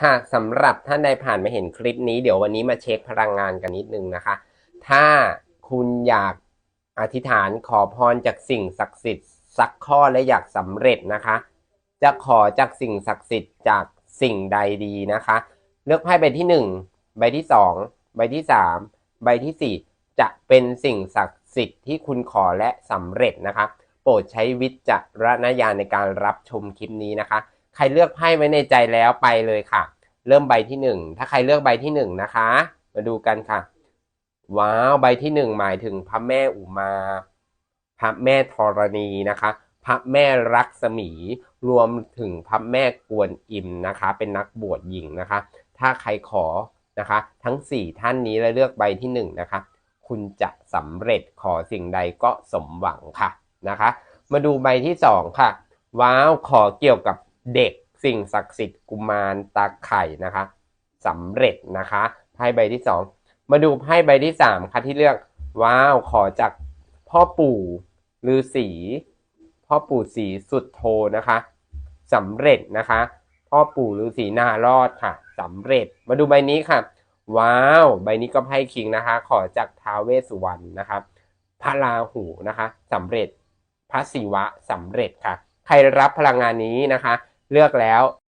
ค่ะสำหรับท่านใดผ่านมาเห็นคลิปนี้เดี๋ยววันนี้มาเช็คพลังงานกันนิดนึงนะคะ ถ้าคุณอยากอธิษฐานขอพรจากสิ่งศักดิ์สิทธิ์สักข้อและอยากสำเร็จนะคะ จะขอจากสิ่งศักดิ์สิทธิ์จากสิ่งใดดีนะคะ เลือกไพ่ใบที่หนึ่งใบที่สองใบที่สามใบที่สี่จะเป็นสิ่งศักดิ์สิทธิ์ที่คุณขอและสำเร็จนะคะ โปรดใช้วิจารณญาณในการรับชมคลิปนี้นะคะ ใครเลือกไพ่ไว้ในใจแล้วไปเลยค่ะ เริ่มใบที่หนึ่งถ้าใครเลือกใบที่หนึ่งนะคะ มาดูกันค่ะ ว้าวใบที่หนึ่งหมายถึงพระแม่อุมา พระแม่ธรณีนะคะ พระแม่รักษมี รวมถึงพระแม่กวนอิมนะคะ เป็นนักบวชหญิงนะคะ ถ้าใครขอนะคะ ทั้ง 4 ท่านนี้แล้วเลือกใบที่1นะคะคุณจะสำเร็จขอสิ่งใดก็สมหวังค่ะนะคะ มาดูใบที่ 2 ค่ะ ว้าวขอเกี่ยวกับ เด็กสิ่งศักดิ์สิทธิ์กุมารตาไข่นะคะสำเร็จนะคะไพ่ใบที่ 2 มาดูไพ่ใบที่ 3 ค่ะที่เลือกว้าวขอจากพ่อปู่ฤาษีพ่อปู่ศรีสุดโทนะคะสำเร็จนะคะ พ่อปู่ฤาษีนารอดค่ะสำเร็จ มาดูใบนี้ค่ะ ว้าว ใบนี้ก็ไพ่คิงนะคะ ขอจากท้าวเวสสุวรรณนะครับพระราหูนะคะสำเร็จพระศิวะสำเร็จค่ะ ใครรับพลังงานนี้นะคะ เลือกแล้ว